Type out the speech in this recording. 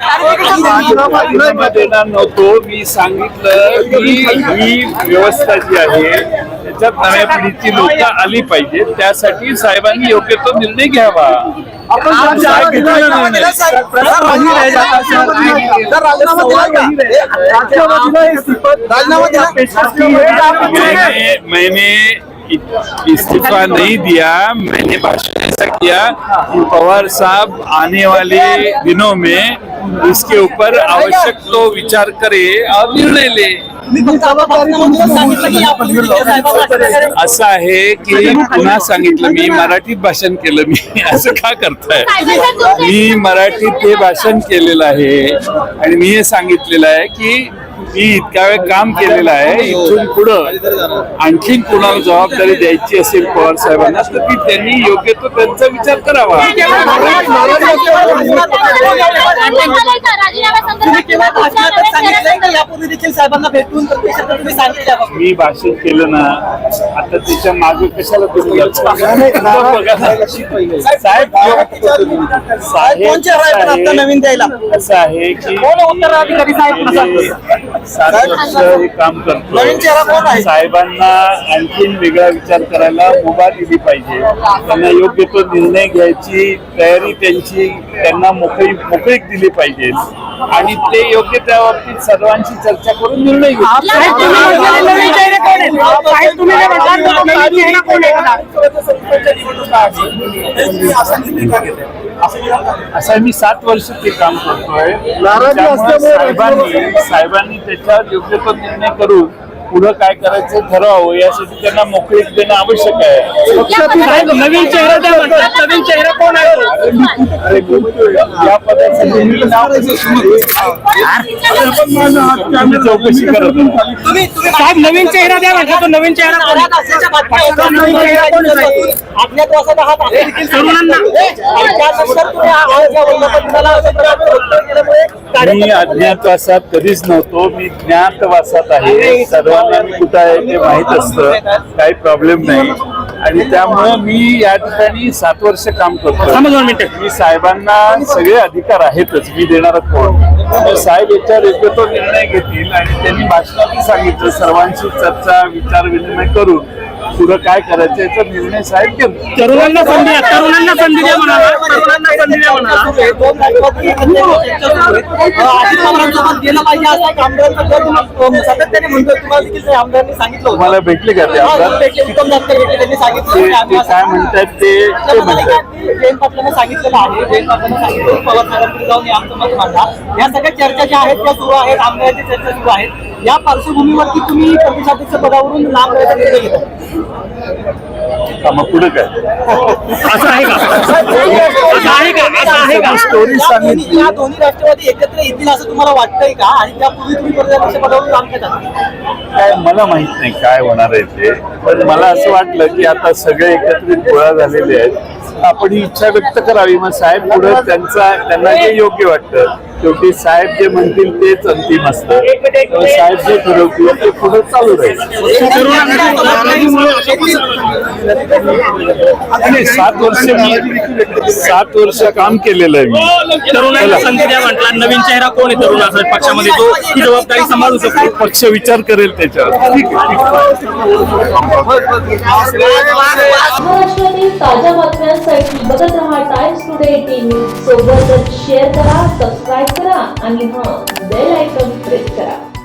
राजीनामा देणार नव्हतो मी सांगितलं की ही व्यवस्था जी आहे त्याच्यात नव्या पिढीची लोक आली पाहिजे. त्यासाठी साहेबांनी योग्य तो निर्णय घ्यावा. मैंने मैंने इ- इस्तीफा नहीं दिया मैंने भाषण ऐसा किया कि पवार साहब आने वाले दिनों में इसके ऊपर आवश्यक तो विचार करे और निर्णय ले। असं आहे की पुन्हा सांगितलं मी मराठीत भाषण केलं मी असं का करताय? मी मराठीत हे भाषण केलेलं आहे आणि मी हे सांगितलेलं आहे की मी इतक्या वेळ काम केलेलं आहे इथून पुढं आणखीन कुणाला जबाबदारी द्यायची असेल पवार साहेबांना तर ती त्यांनी योग्य तो त्यांचा विचार करावा. देखील साहेबांना भेटून प्रत्यक्षात तुम्ही सांगितलं मी भाषण केलं ना आता त्याच्यामागे कशाला तुम्ही. साहेब नवीन द्यायला? असं आहे की कोण उत्तराधिकारी साहेब हे काम नवीन चेहरा कोण करतो आहे? साहेबांना आणखीन वेगळा विचार करायला मुभा दिली पाहिजे. त्यांना योग्य तो निर्णय घ्यायची तयारी त्यांची त्यांना मोकळी मोकळीक दिली पाहिजे. आणि ते योग्य त्या बाबतीत सर्वांशी चर्चा करून निर्णय असं मी सात वर्ष ते काम करतोय. साहेबांनी साहेबांनी त्याच्यावर योग्य तो निर्णय करून पुढं काय करायचं ठरवावं यासाठी त्यांना मोकळीक देणं आवश्यक आहे. नवीन चेहरा. नवीन चेहरा कोण आहे? अरे या पदासाठी मी नाव आम्ही चौकशी करत होतो. तुम्ही तुम्ही साहेब नवीन चेहरा द्या म्हटलं तो नवीन चेहरा? अज्ञातवासाचा हात तरुणांना मी अज्ञातवासात कधीच नव्हतो. मी ज्ञातवासात आहे. सर्वांना मी कुठं आहे ते माहीत असतं काही प्रॉब्लेम नाही. आणि त्यामुळे मी या ठिकाणी सात वर्ष काम करतो मी साहेबांना सगळे अधिकार आहेतच मी देणार कोण? साहेब याच्यावर योग्य तो निर्णय घेतील आणि त्यांनी भाषणातही सांगितलं सर्वांशी चर्चा विचार विनिमय करून पुढं काय करायचं याचा निर्णय साहेब घेतील तरुणांना संधी द्या तरुणांना संधी द्या म्हणाला. तरुणांना संधी द्या म्हणाला. भेटले का ते आमदार? ते काय म्हणतात ते? ते ते म्हणतात जयंत पाटलांना सांगितलेलं आहे जयंत पाटलांना सांगितलं की पवार साहेबांकडे जाऊन हे आमचं मत मांडा. या सगळ्या चर्चा ज्या आहेत त्या सुरू आहेत आमदारांची चर्चा सुरू आहेत. या पार्श्वभूमीवरती तुम्ही प्रदेशाध्यक्ष पदावरून लांब का मग पुढे काय? असं आहे का? असं आहे का? असं आहे का? स्टोरी सांगितली. या दोन्ही राष्ट्रवादी एकत्र येतील असं तुम्हाला वाटतंय का? आणि त्यापूर्वी तुम्ही प्रदेशाध्यक्ष पदावरून लांब घेता काय मला माहीत नाही काय होणार आहे ते. पण मला असं वाटलं की आता सगळे एकत्रित गोळा झालेले आहेत. आपण ही इच्छा व्यक्त करावी. मग साहेब पुढे त्यांचा त्यांना जे योग्य वाटतं. शेवटी साहेब जे म्हणतील तेच अंतिम असतं. साहेब जे ठरवतील ते पुढे चालू राहील. आणि सात वर्ष मी सात वर्ष काम केलेलं आहे मी. तरुणांना संधी द्या म्हटला नवीन चेहरा कोण आहे तरुण असं पक्षामध्ये? तो ही जबाबदारी सांभाळू शकतो? पक्ष विचार करेल त्याच्यावर. ठीक आहे ठीक आहे. महाराष्ट्रातील ताज्या बातम्यांसाठी बघत रहा टाइम्स टुडे टीव्ही सोबतच शेअर करा सबस्क्राईब करा आणि हा बेल आयकॉन प्रेस करा.